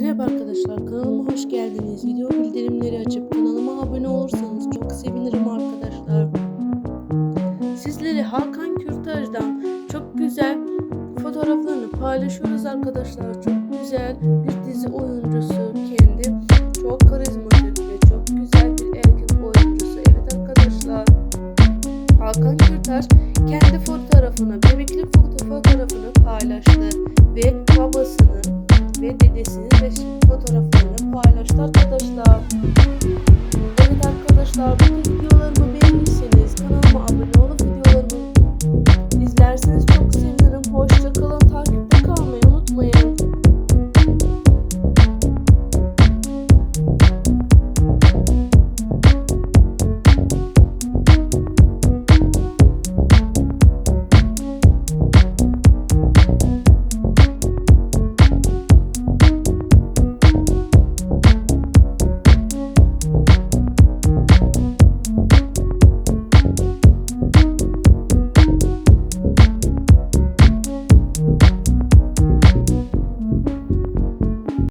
Merhaba arkadaşlar kanalıma hoş geldiniz. Video bildirimleri açıp kanalıma abone olursanız çok sevinirim arkadaşlar. Sizlere Hakan Kürtaj'dan çok güzel fotoğraflarını paylaşıyoruz arkadaşlar. Çok güzel bir dizi oyuncusu kendi. Çok karizmatik ve çok güzel bir erkek oyuncusu. Evet arkadaşlar. Hakan Kürtaj kendi fotoğrafını, bebekli foto fotoğrafını paylaştı ve babasını ve dedesinin resim fotoğraflarını paylaştı arkadaşlar. Evet arkadaşlar bu videolarımı